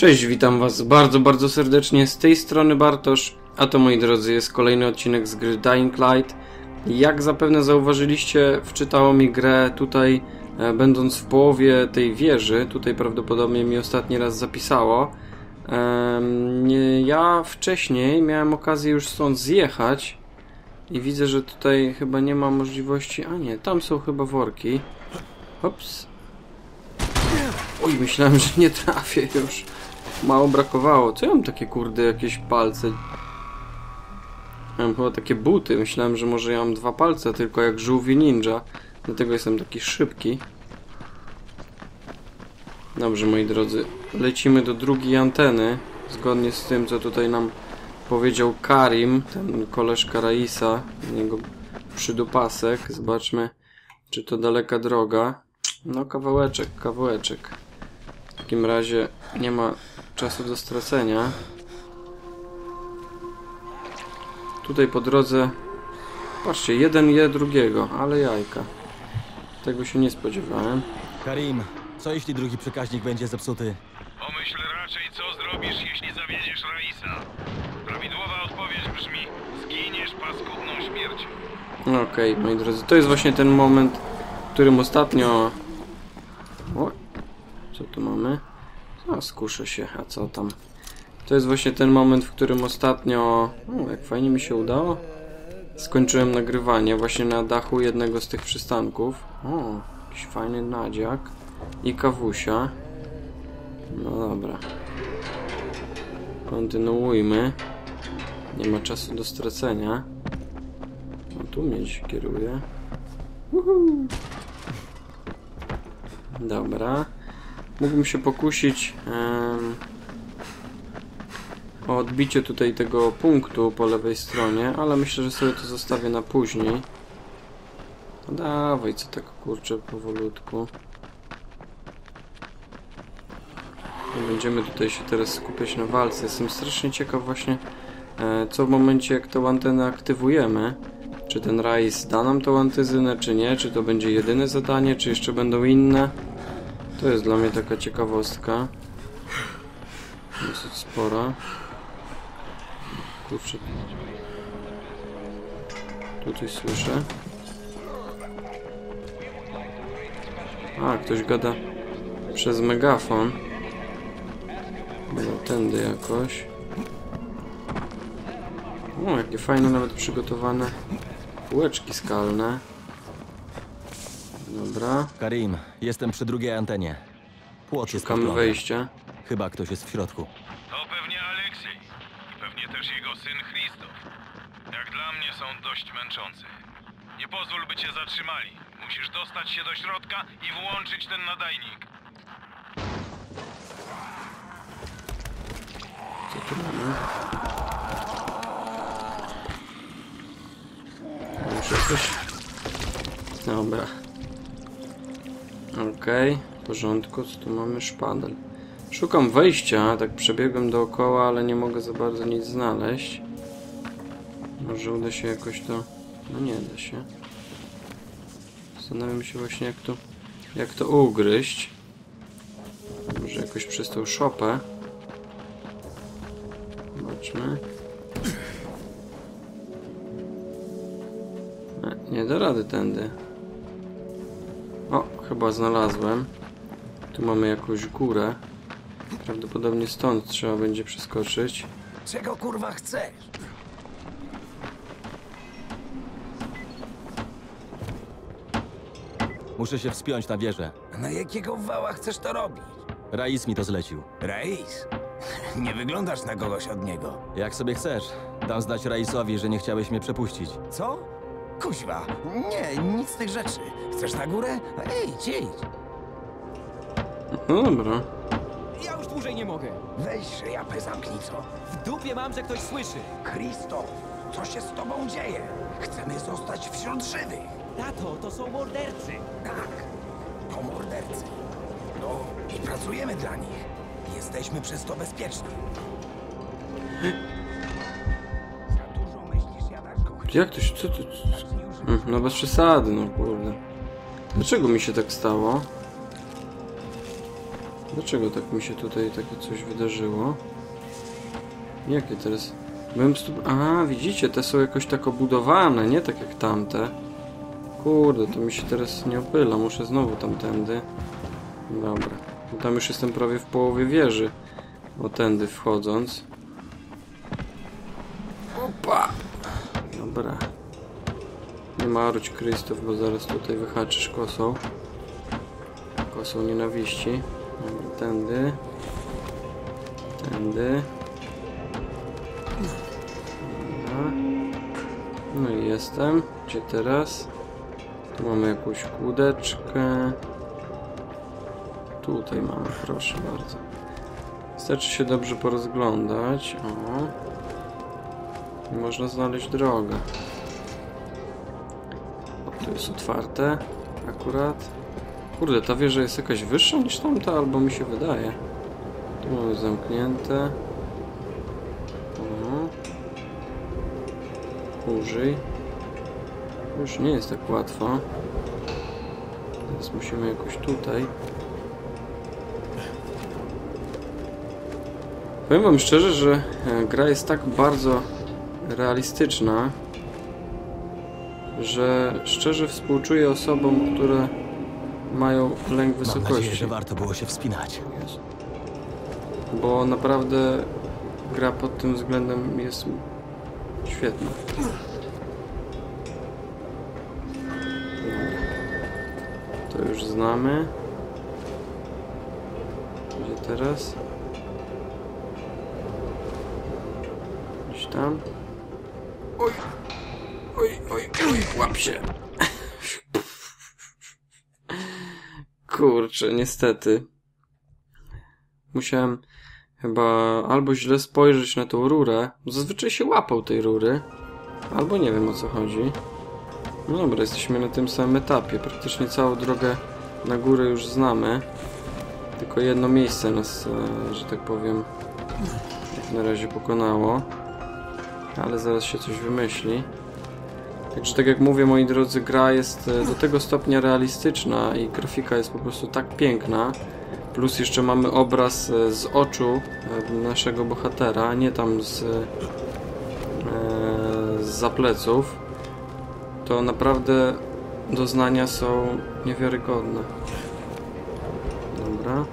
Cześć, witam was bardzo, bardzo serdecznie. Z tej strony Bartosz, a to moi drodzy jest kolejny odcinek z gry Dying Light. Jak zapewne zauważyliście, wczytało mi grę tutaj, e, będąc w połowie tej wieży. Tutaj prawdopodobnie mi ostatni raz zapisało. Nie, ja wcześniej miałem okazję już stąd zjechać i widzę, że tutaj chyba nie ma możliwości. A nie, tam są chyba worki. Ops. Oj, myślałem, że nie trafię już. Mało brakowało. Co ja mam takie kurde jakieś palce? Mam chyba takie buty. Myślałem, że może ja mam dwa palce, tylko jak żółwi ninja. Dlatego jestem taki szybki. Dobrze, moi drodzy. Lecimy do drugiej anteny. Zgodnie z tym, co tutaj nam powiedział Karim, ten koleżka Raisa, jego przydupasek. Zobaczmy, czy to daleka droga. No, kawałeczek, kawałeczek. W takim razie nie ma czasu do stracenia. Tutaj po drodze... Patrzcie, jeden je drugiego, ale jajka. Tego się nie spodziewałem. Karim, co jeśli drugi przekaźnik będzie zepsuty? Pomyśl raczej, co zrobisz, jeśli zawiedziesz Raisa. Prawidłowa odpowiedź brzmi: zginiesz paskudną śmiercią. Okej, moi drodzy, to jest właśnie ten moment, w którym ostatnio... O, co tu mamy? A, skuszę się, a co tam? To jest właśnie ten moment, w którym ostatnio... O, jak fajnie mi się udało. Skończyłem nagrywanie właśnie na dachu jednego z tych przystanków. O, jakiś fajny nadziak. I kawusia. No dobra. Kontynuujmy. Nie ma czasu do stracenia. No tu mnie się kieruje. Uhu. Dobra. Mógłbym się pokusić em, o odbicie tutaj tego punktu po lewej stronie, ale myślę, że sobie to zostawię na później. No dawaj, co tak kurczę powolutku. Nie będziemy tutaj się teraz skupiać na walce. Jestem strasznie ciekaw właśnie, e, co w momencie jak tę antenę aktywujemy. Czy ten rajs da nam tą antyzynę, czy nie? Czy to będzie jedyne zadanie, czy jeszcze będą inne? To jest dla mnie taka ciekawostka. Dosyć spora. Kurczę. Tutaj słyszę. A, ktoś gada przez megafon. Chyba tędy jakoś. O, jakie fajne, nawet przygotowane półeczki skalne. Dobra, Karim, jestem przy drugiej antenie. Płot jest szukamy wejścia. Chyba ktoś jest w środku. To pewnie Aleksiej. I pewnie też jego syn Christoph. Jak dla mnie są dość męczący. Nie pozwól, by cię zatrzymali. Musisz dostać się do środka i włączyć ten nadajnik. Co tu mamy? Muszę coś... Dobra. Okej, w porządku. Co tu mamy? Szpadel. Szukam wejścia, tak przebiegłem dookoła, ale nie mogę za bardzo nic znaleźć. Może uda się jakoś to... No nie da się. Zastanawiam się właśnie jak to... Jak to ugryźć. Może jakoś przez tą szopę. Zobaczmy. E, Nie da rady tędy. Chyba znalazłem. Tu mamy jakąś górę. Prawdopodobnie stąd trzeba będzie przeskoczyć. Czego kurwa chcesz? Muszę się wspiąć na wieżę. Na jakiego wała chcesz to robić? Rais mi to zlecił. Rais? Nie wyglądasz na kogoś od niego. Jak sobie chcesz, dam znać Raisowi, że nie chciałeś mnie przepuścić. Co? Kuźwa, nie, nic z tych rzeczy. Chcesz na górę? Ej, idź. No dobra. Ja już dłużej nie mogę. Weź japę zamknij, co? W dupie mam, że ktoś słyszy. Krzysztof, co się z tobą dzieje? Chcemy zostać wśród żywych. Tato, to są mordercy. Tak, to mordercy. No i pracujemy dla nich. Jesteśmy przez to bezpieczni. Jak to się... Co tu... Hmm, No bez przesady, no kurde. Dlaczego mi się tak stało? Dlaczego tak mi się tutaj takie coś wydarzyło? Jakie teraz? Byłem stu... A, widzicie, te są jakoś tak obudowane, nie tak jak tamte. Kurde, to mi się teraz nie opyla, muszę znowu tamtędy. Dobra. Tam już jestem prawie w połowie wieży. O tędy wchodząc. Dobra. Nie marudź Krzysztof, bo zaraz tutaj wyhaczysz kosą. Kosą nienawiści. Tędy. Tędy. Dobra. No i jestem. Gdzie teraz? Tu mamy jakąś kłódeczkę. Tutaj mamy, proszę bardzo. Wystarczy się dobrze porozglądać. O. Można znaleźć drogę. Tu jest otwarte. Akurat. Kurde, ta wieża jest jakaś wyższa niż tamta, albo mi się wydaje. Tu mamy zamknięte. O. Użyj. Już nie jest tak łatwo. Teraz musimy jakoś tutaj. Powiem wam szczerze, że e, gra jest tak bardzo realistyczna, że szczerze współczuję osobom, które mają lęk Mam nadzieję, wysokości. że warto było się wspinać. Bo naprawdę gra pod tym względem jest świetna. Dobra. To już znamy. Gdzie teraz? Gdzieś tam. Łap się. Kurczę, niestety. Musiałem chyba albo źle spojrzeć na tą rurę. Zazwyczaj się łapał tej rury. Albo nie wiem o co chodzi. No dobra, jesteśmy na tym samym etapie. Praktycznie całą drogę na górę już znamy. Tylko jedno miejsce nas, e, że tak powiem, jak na razie pokonało. Ale zaraz się coś wymyśli. Także tak jak mówię, moi drodzy, gra jest e, do tego stopnia realistyczna i grafika jest po prostu tak piękna. Plus jeszcze mamy obraz e, z oczu e, naszego bohatera, nie tam z, z zapleców. To naprawdę doznania są niewiarygodne. Dobra.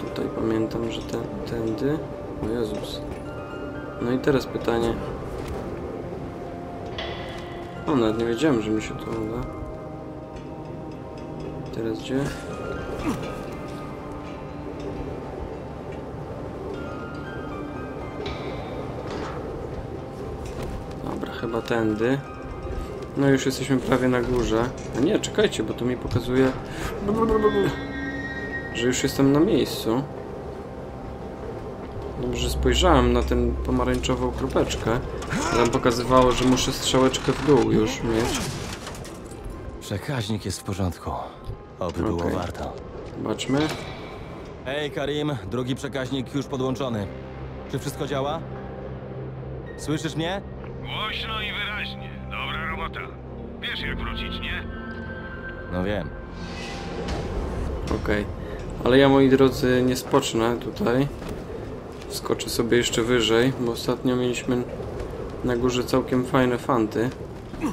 Tutaj pamiętam, że ten, tędy. O Jezus. No i teraz pytanie. O, nawet nie wiedziałem, że mi się to uda. Teraz gdzie? Dobra, chyba tędy. No już jesteśmy prawie na górze. A nie, czekajcie, bo to mi pokazuje, że już jestem na miejscu. Że spojrzałem na tę pomarańczową kropeczkę. Tam pokazywało, że muszę strzałeczkę w dół już mieć. Przekaźnik jest w porządku. Oby było warto. Zobaczmy. Hej, Karim, drugi przekaźnik już podłączony. Czy wszystko działa? Słyszysz mnie? Głośno i wyraźnie. Dobra robota. Wiesz jak wrócić, nie? No wiem. Okej. Ale ja, moi drodzy, nie spocznę tutaj. Wskoczę sobie jeszcze wyżej, bo ostatnio mieliśmy na górze całkiem fajne fanty. Mm.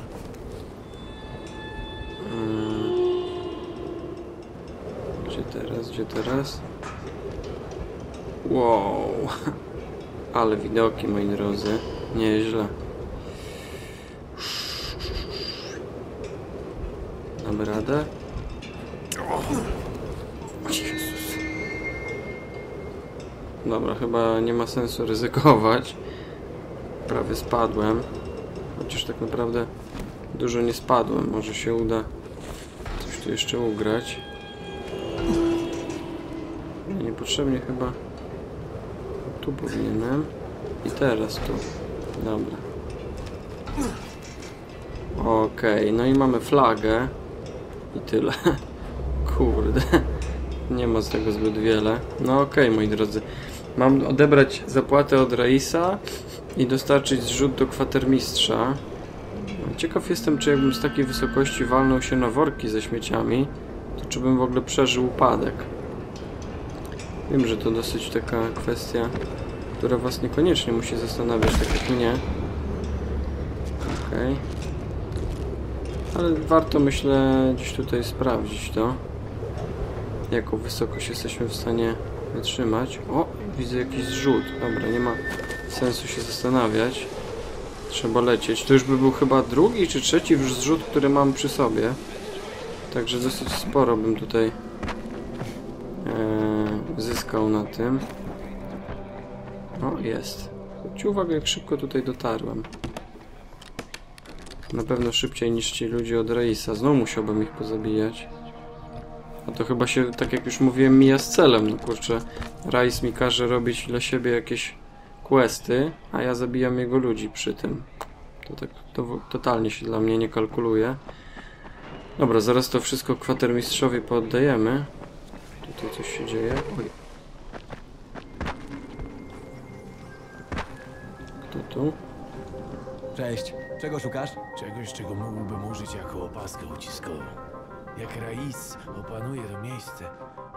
Gdzie teraz, gdzie teraz? Wow. Ale widoki, moi drodzy. Nieźle. Damy radę? Dobra, chyba nie ma sensu ryzykować. Prawie spadłem. Chociaż tak naprawdę dużo nie spadłem. Może się uda coś tu jeszcze ugrać. Nie, Niepotrzebnie chyba tu powinienem. I teraz tu. Dobra. Okej, no i mamy flagę. I tyle. Kurde. Nie ma z tego zbyt wiele. No okej, moi drodzy. Mam odebrać zapłatę od Raisa i dostarczyć zrzut do kwatermistrza. Ciekaw jestem, czy jakbym z takiej wysokości walnął się na worki ze śmieciami, to czy bym w ogóle przeżył upadek. Wiem, że to dosyć taka kwestia, która was niekoniecznie musi zastanawiać, tak jak mnie. Okej. Ale warto, myślę, gdzieś tutaj sprawdzić to. Jaką wysokość jesteśmy w stanie wytrzymać. O, widzę jakiś zrzut. Dobra, nie ma sensu się zastanawiać. Trzeba lecieć. To już by był chyba drugi czy trzeci zrzut, który mam przy sobie. Także dosyć sporo bym tutaj e, zyskał na tym. O, jest. Zwróćcie uwagę, jak szybko tutaj dotarłem. Na pewno szybciej niż ci ludzie od Reisa. Znowu musiałbym ich pozabijać. A to chyba się, tak jak już mówiłem, mija z celem. No kurczę, Reis mi każe robić dla siebie jakieś questy, a ja zabijam jego ludzi przy tym. To tak to totalnie się dla mnie nie kalkuluje. Dobra, zaraz to wszystko kwatermistrzowi pooddajemy. Tutaj coś się dzieje. Oj. Kto tu? Cześć. Czego szukasz? Czegoś, czego mógłbym użyć jako opaskę uciskową. Jak Rais opanuje to miejsce,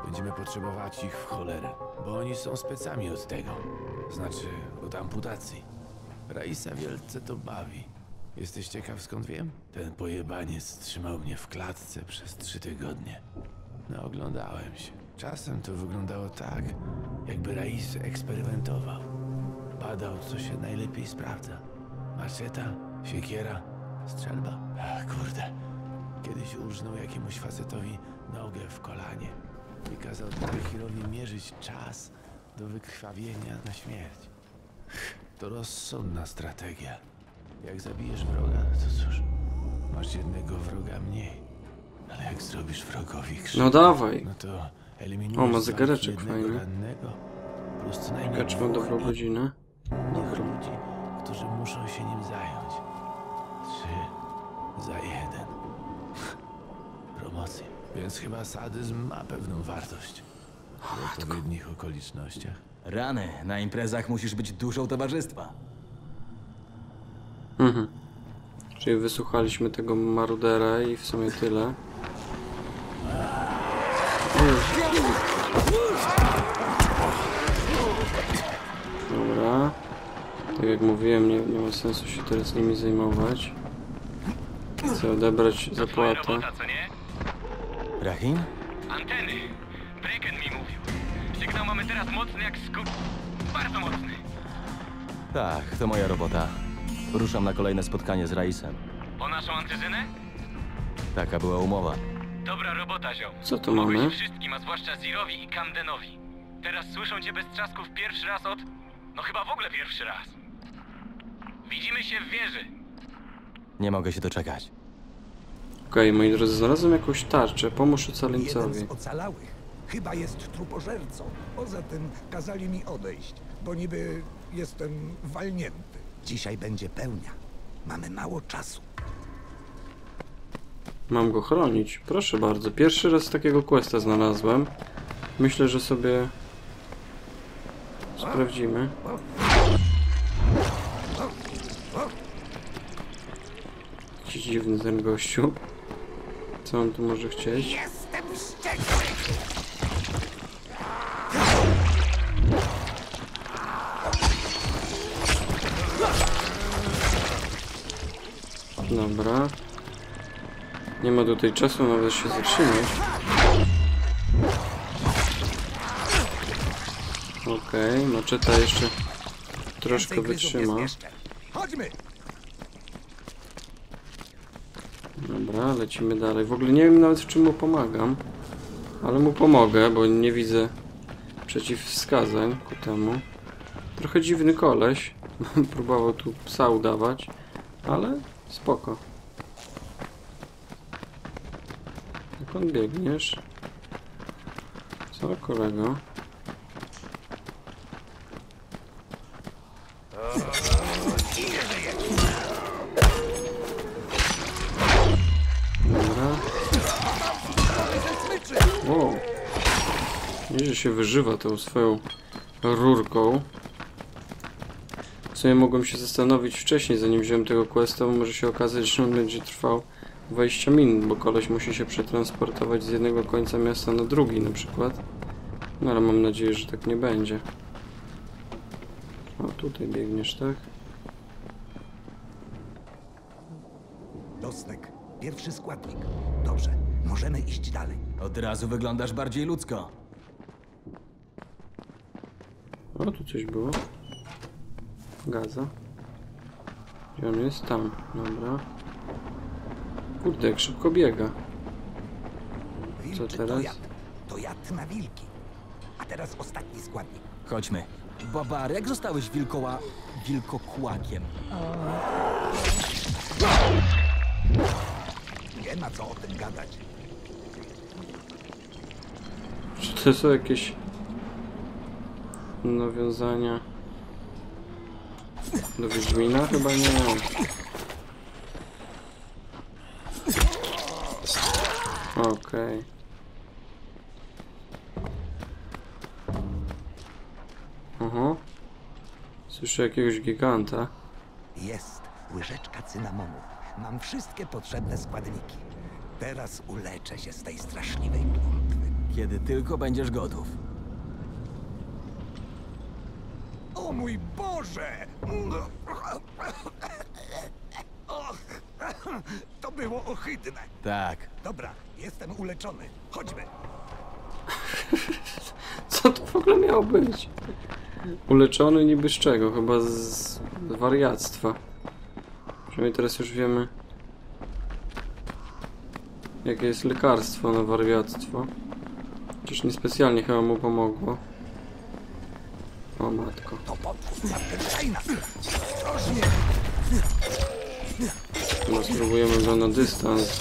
będziemy potrzebować ich w cholerę, bo oni są specami od tego. Znaczy, od amputacji. Raisa wielce to bawi. Jesteś ciekaw skąd wiem? Ten pojebaniec trzymał mnie w klatce przez trzy tygodnie. No, oglądałem się. Czasem to wyglądało tak, jakby Rais eksperymentował. Badał, co się najlepiej sprawdza. Maczeta, siekiera, strzelba. Ach, kurde. Kiedyś urżnął jakiemuś facetowi nogę w kolanie i kazał Terechirowi mierzyć czas do wykrwawienia na śmierć. To rozsądna strategia. Jak zabijesz wroga, to cóż, masz jednego wroga mniej. Ale jak zrobisz wrogowi krzywdę, No dawaj. no to eliminujesz O, ma zegareczek fajny. rannego, plus co najmniej dwóch dobrą godzinę. Ludzi, którzy muszą się nim zająć. Trzy za jeden. Więc chyba sadyzm ma pewną wartość. W odpowiednich okolicznościach. Rany. Na imprezach musisz być duszą towarzystwa. Mhm. Czyli wysłuchaliśmy tego marudera i w sumie tyle. Dobra. Tak jak mówiłem, nie, nie ma sensu się teraz nimi zajmować. Chcę odebrać Twoja zapłatę. Rahim? Anteny. Breken mi mówił. Sygnał mamy teraz mocny jak skur... Bardzo mocny. Tak, to moja robota. Ruszam na kolejne spotkanie z Raisem. Po naszą antyzynę? Taka była umowa. Dobra robota, ziom. Co tu Pomogłeś mamy? wszystkim, a zwłaszcza Zirowi i Camdenowi. Teraz słyszą cię bez trzasków pierwszy raz od... No chyba w ogóle pierwszy raz. Widzimy się w wieży. Nie mogę się doczekać. Okej, moi drodzy, znalazłem jakąś tarczę. Pomóż ocaleńcowi. Jeden z ocalałych chyba jest trupożercą. Poza tym kazali mi odejść, bo niby jestem walnięty. Dzisiaj będzie pełnia. Mamy mało czasu. Mam go chronić. Proszę bardzo. Pierwszy raz takiego questa znalazłem. Myślę, że sobie sprawdzimy. Jakiś dziwny ten gościu. Co on tu może chcieć? Dobra. Nie ma tutaj czasu nawet się zatrzymać. Okej, maczeta jeszcze troszkę wytrzyma. Chodźmy! Dobra, lecimy dalej. W ogóle nie wiem nawet w czym mu pomagam. Ale mu pomogę, bo nie widzę przeciwwskazań ku temu. Trochę dziwny koleś. Próbował tu psa udawać. Ale spoko. Dokąd biegniesz? Co kolego? Się wyżywa tą swoją rurką. W sumie mogłem się zastanowić wcześniej, zanim wziąłem tego questa, bo może się okazać, że on będzie trwał 20 minut, bo koleś musi się przetransportować z jednego końca miasta na drugi na przykład. No ale mam nadzieję, że tak nie będzie. O, tutaj biegniesz, tak? Dostek. Pierwszy składnik. Dobrze. Możemy iść dalej. Od razu wyglądasz bardziej ludzko. O, tu coś było. Gaza. Gdzie on jest? Tam. Dobra. Kurde, jak szybko biega. Co teraz? to jad. To jad na wilki. A teraz ostatni składnik. Chodźmy. Babar, jak zostałeś wilkoła... wilkokłakiem? Nie ma co o tym gadać. Czy to są jakieś nawiązania do Wiedźmina? Chyba nie. Okej. Oho. Słyszę jakiegoś giganta. Jest łyżeczka cynamonu. Mam wszystkie potrzebne składniki. Teraz uleczę się z tej straszliwej klątwy. Kiedy tylko będziesz gotów. O mój Boże! To było ohydne. Tak. Dobra, jestem uleczony. Chodźmy. Co to w ogóle miało być? Uleczony niby z czego? Chyba z wariactwa. Przynajmniej teraz już wiemy jakie jest lekarstwo na wariactwo. Chociaż niespecjalnie chyba mu pomogło. O matko. Chyba spróbujemy go na dystans.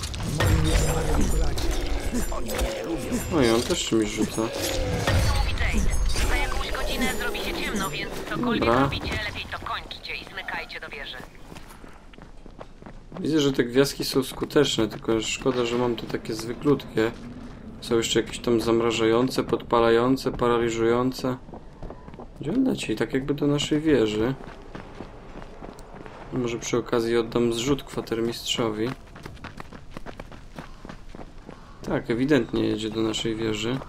No i on też czymś rzuca. Mówi Jade. Za jakąś godzinę zrobi się ciemno, więc cokolwiek Dobra. robicie, lepiej to kończcie i zmykajcie do wieży. Widzę, że te gwiazdki są skuteczne, tylko szkoda, że mam tu takie zwyklutkie. Są jeszcze jakieś tam zamrażające, podpalające, paraliżujące. Gdzie on leci? Tak jakby do naszej wieży. Może przy okazji oddam zrzut kwatermistrzowi. Tak, ewidentnie jedzie do naszej wieży.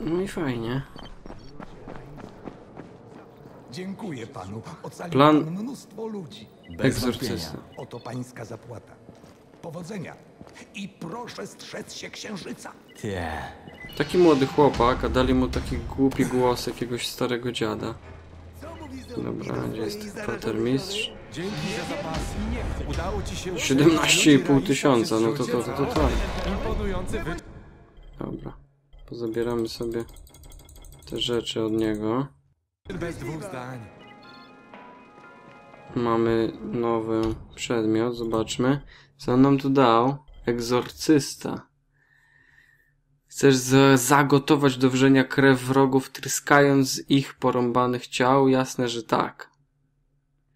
No i fajnie. Dziękuję panu. Ocalił Plan- pan mnóstwo ludzi. Bez Egzorcysta. Oto pańska zapłata. Powodzenia. I proszę strzec się księżyca. Taki młody chłopak, a dali mu taki głupi głos jakiegoś starego dziada. Dobra, gdzie jest kwatermistrz? Dzięki za zapasy. Udało ci się... 17,5 tysiąca, no to to, to, to. Dobra. Pozabieramy sobie te rzeczy od niego. Mamy nowy przedmiot, zobaczmy. Co on nam tu dał? Egzorcysta. Chcesz za zagotować do wrzenia krew wrogów, tryskając z ich porąbanych ciał? Jasne, że tak.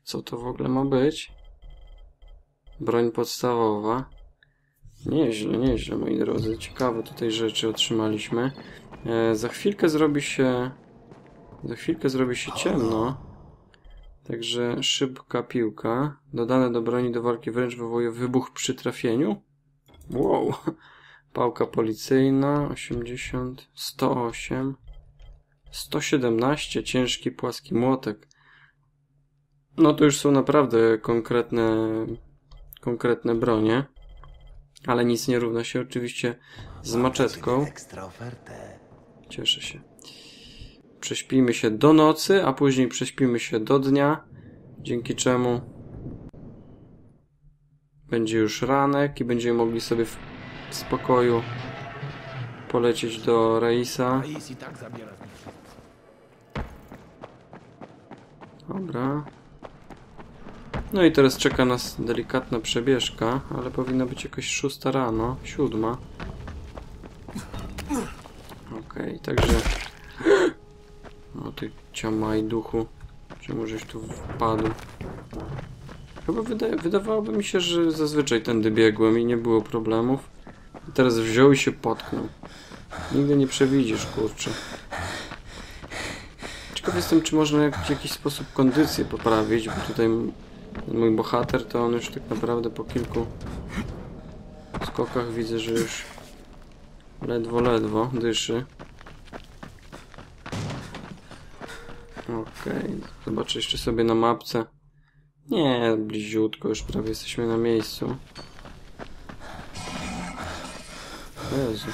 Co to w ogóle ma być? Broń podstawowa. Nieźle, nieźle, moi drodzy. Ciekawe tutaj rzeczy otrzymaliśmy. E, za chwilkę zrobi się... Za chwilkę zrobi się ciemno. Także szybka piłka. Dodane do broni do walki wręcz wywołuje wybuch przy trafieniu. Wow. Pałka policyjna 80, 108, 117, ciężki płaski młotek. No to już są naprawdę konkretne, konkretne bronie. Ale nic nie równa się oczywiście z maczetką. Cieszę się. Prześpimy się do nocy, a później prześpimy się do dnia, dzięki czemu będzie już ranek i będziemy mogli sobie w spokoju polecieć do Raisa. Tak. Dobra. No i teraz czeka nas delikatna przebieżka, ale powinna być jakoś szósta rano, siódma. Okej, także... O ty ciamaj duchu. Czemu żeś tu wpadł? Chyba wyda wydawałoby mi się, że zazwyczaj tędy biegłem i nie było problemów. Teraz wziął i się potknął. Nigdy nie przewidzisz, kurczę. Ciekaw jestem, czy można w jakiś sposób kondycję poprawić, bo tutaj mój bohater to on już tak naprawdę po kilku skokach widzę, że już Ledwo, ledwo, dyszy. Okej, zobaczę jeszcze sobie na mapce. Nie, bliziutko, już prawie jesteśmy na miejscu. Jezu.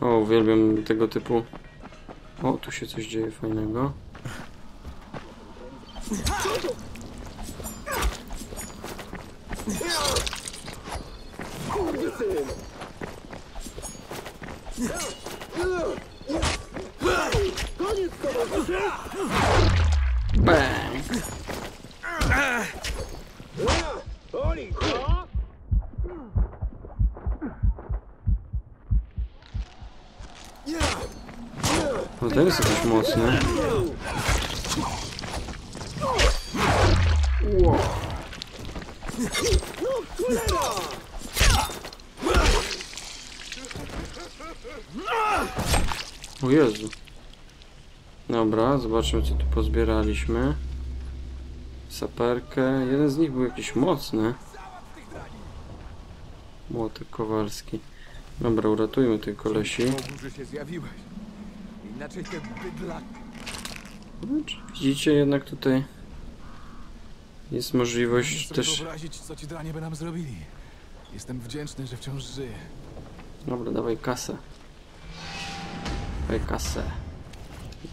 O, uwielbiam tego typu... O, tu się coś dzieje fajnego. Bang! No ten jest jakiś mocny. O Jezu. Dobra, zobaczmy co tu pozbieraliśmy. Saperkę. Jeden z nich był jakiś mocny. Młotek Kowalski. Dobra, uratujmy tych kolesi. się zjawiłeś. Inaczej te bydla... Widzicie, jednak tutaj jest możliwość sobie też... wyobrazić, co ci dranie by nam zrobili. Jestem wdzięczny, że wciąż żyję. Dobra, dawaj kasę. Dawaj kasę.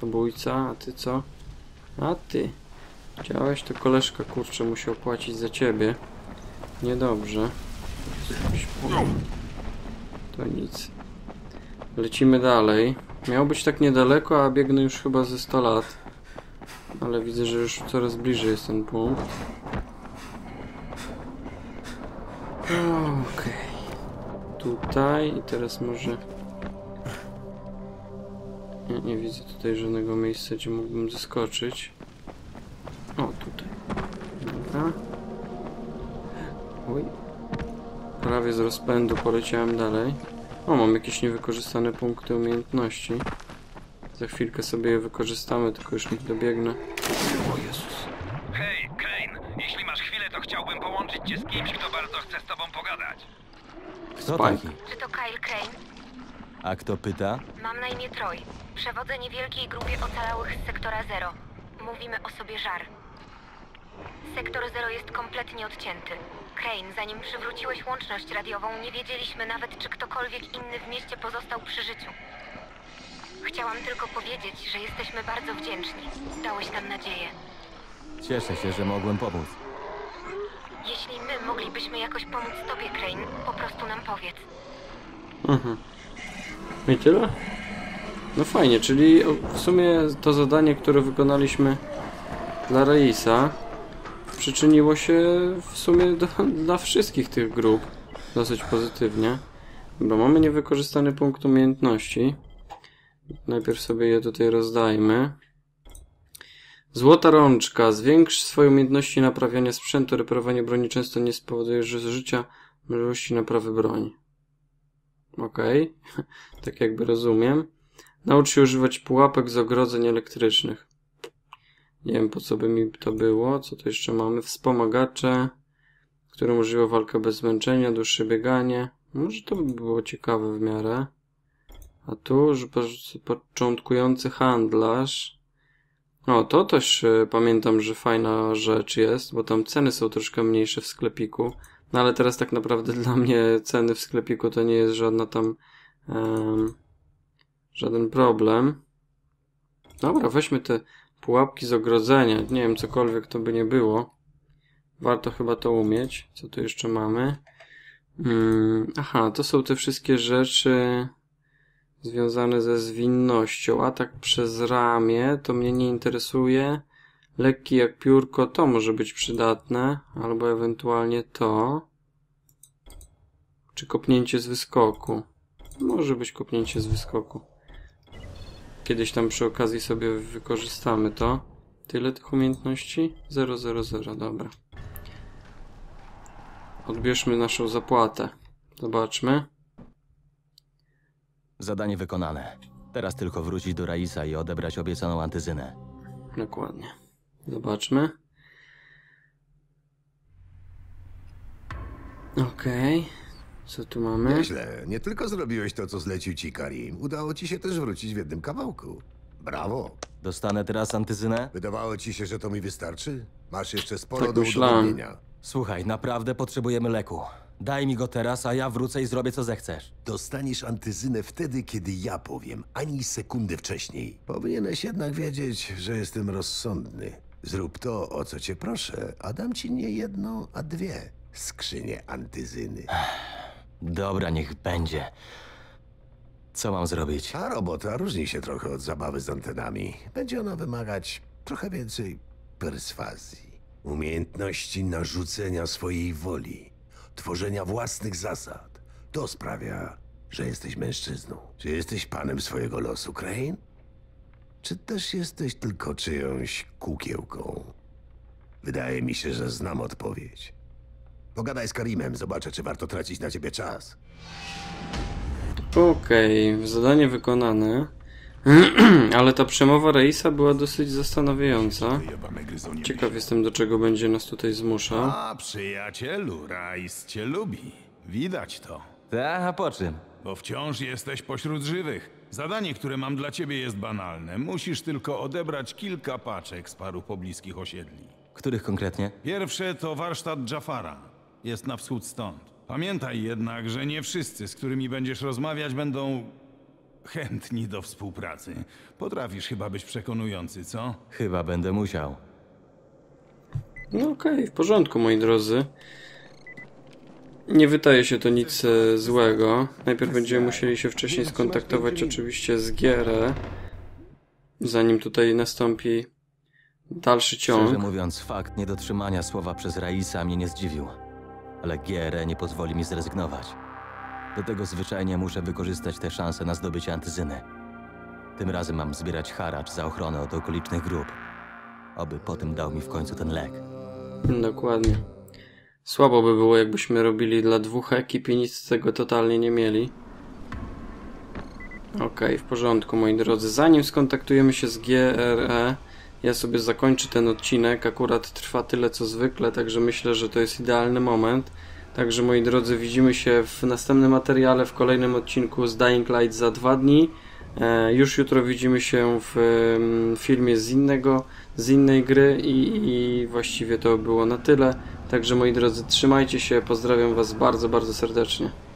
Zabójca, a ty co? A ty. Chciałeś, to koleżka kurczę musi opłacić za ciebie. Niedobrze. To nic. Lecimy dalej. Miało być tak niedaleko, a biegnę już chyba ze 100 lat. Ale widzę, że już coraz bliżej jest ten punkt. Okej. Tutaj i teraz może... Nie, nie widzę tutaj żadnego miejsca, gdzie mógłbym zeskoczyć. O, tutaj. Dobra. Oj. Prawie z rozpędu poleciałem dalej. O, mam jakieś niewykorzystane punkty umiejętności. Za chwilkę sobie je wykorzystamy, tylko już niech dobiegnę. O Jezus. Hej, Kane, jeśli masz chwilę, to chciałbym połączyć cię z kimś, kto bardzo chce z tobą pogadać. Kto Spike. taki? Czy to Kyle Crane? A kto pyta? Mam na imię Troy. Przewodzę niewielkiej grupie ocalałych z sektora Zero. Mówimy o sobie żar. Sektor Zero jest kompletnie odcięty. Crane, zanim przywróciłeś łączność radiową, nie wiedzieliśmy nawet, czy ktokolwiek inny w mieście pozostał przy życiu. Chciałam tylko powiedzieć, że jesteśmy bardzo wdzięczni. Dałeś nam nadzieję. Cieszę się, że mogłem pomóc. Jeśli my moglibyśmy jakoś pomóc tobie, Crane, po prostu nam powiedz. Mhm. I tyle? No fajnie, czyli w sumie to zadanie, które wykonaliśmy dla Raisa przyczyniło się w sumie do, dla wszystkich tych grup dosyć pozytywnie. Bo mamy niewykorzystany punkt umiejętności. Najpierw sobie je tutaj rozdajmy. Złota rączka. Zwiększ swoje umiejętności naprawiania sprzętu. Reparowanie broni często nie spowoduje że z życia możliwości naprawy broni. Okej. tak jakby rozumiem. Naucz się używać pułapek z ogrodzeń elektrycznych. Nie wiem po co by mi to było. Co tu jeszcze mamy? Wspomagacze, które umożliwią walkę bez zmęczenia, dłuższe bieganie. Może to by było ciekawe w miarę. A tu, że po- początkujący handlarz. O, to też e, pamiętam, że fajna rzecz jest, bo tam ceny są troszkę mniejsze w sklepiku. No ale teraz tak naprawdę dla mnie ceny w sklepiku to nie jest żadna tam żaden problem. Dobra, weźmy te pułapki z ogrodzenia. Nie wiem, cokolwiek to by nie było. Warto chyba to umieć. Co tu jeszcze mamy? Mm, aha, to są te wszystkie rzeczy związane ze zwinnością. Atak przez ramię to mnie nie interesuje. Lekki jak piórko to może być przydatne, albo ewentualnie to. Czy kopnięcie z wyskoku? Może być kopnięcie z wyskoku. Kiedyś tam przy okazji sobie wykorzystamy to. Tyle tych umiejętności? 000, dobra. Odbierzmy naszą zapłatę. Zobaczmy. Zadanie wykonane. Teraz tylko wrócić do Raisa i odebrać obiecaną antyzynę. Dokładnie. Zobaczmy. Okej. Co tu mamy? Nieźle. Nie tylko zrobiłeś to, co zlecił ci Karim, udało ci się też wrócić w jednym kawałku. Brawo. Dostanę teraz antyzynę? Wydawało ci się, że to mi wystarczy? Masz jeszcze sporo Tak do myślałem. udowodnienia. Słuchaj, naprawdę potrzebujemy leku. Daj mi go teraz, a ja wrócę i zrobię co zechcesz. Dostaniesz antyzynę wtedy, kiedy ja powiem, ani sekundy wcześniej. Powinieneś jednak wiedzieć, że jestem rozsądny. Zrób to, o co cię proszę, a dam ci nie jedną, a dwie skrzynie antyzyny. Dobra, niech będzie. Co mam zrobić? Ta robota różni się trochę od zabawy z antenami. Będzie ona wymagać trochę więcej perswazji, umiejętności narzucenia swojej woli, tworzenia własnych zasad. To sprawia, że jesteś mężczyzną. Czy jesteś panem swojego losu, Crane? Czy też jesteś tylko czyjąś kukiełką? Wydaje mi się, że znam odpowiedź. Pogadaj z Karimem, zobaczę, czy warto tracić na ciebie czas. Okej, zadanie wykonane. Ale ta przemowa Reisa była dosyć zastanawiająca. Ciekaw jestem, do czego będzie nas tutaj zmuszał. A, przyjacielu, Rajs cię lubi. Widać to. Ta, a po czym? Bo wciąż jesteś pośród żywych. Zadanie, które mam dla ciebie jest banalne. Musisz tylko odebrać kilka paczek z paru pobliskich osiedli. Których konkretnie? Pierwsze to warsztat Jafara. Jest na wschód stąd. Pamiętaj jednak, że nie wszyscy, z którymi będziesz rozmawiać, będą chętni do współpracy. Potrafisz chyba być przekonujący, co? Chyba będę musiał. No okej, w porządku, moi drodzy. Nie wydaje się to nic e, złego. Najpierw będziemy musieli się wcześniej skontaktować oczywiście z Gierę, zanim tutaj nastąpi dalszy Szczerze ciąg. mówiąc, fakt niedotrzymania słowa przez Raisa mnie nie zdziwił. Ale GRE nie pozwoli mi zrezygnować. Do tego zwyczajnie muszę wykorzystać tę szansę na zdobycie antyzyny. Tym razem mam zbierać haracz za ochronę od okolicznych grup. Oby potem dał mi w końcu ten lek. Dokładnie. Słabo by było, jakbyśmy robili dla dwóch ekip i nic z tego totalnie nie mieli. Okej, w porządku, moi drodzy. Zanim skontaktujemy się z GRE, ja sobie zakończę ten odcinek. Akurat trwa tyle co zwykle, także myślę, że to jest idealny moment. Także, moi drodzy, widzimy się w następnym materiale, w kolejnym odcinku z Dying Light za dwa dni. E, już jutro widzimy się w filmie z innego, z innej gry i, i właściwie to było na tyle. Także moi drodzy, trzymajcie się, pozdrawiam Was bardzo, bardzo serdecznie.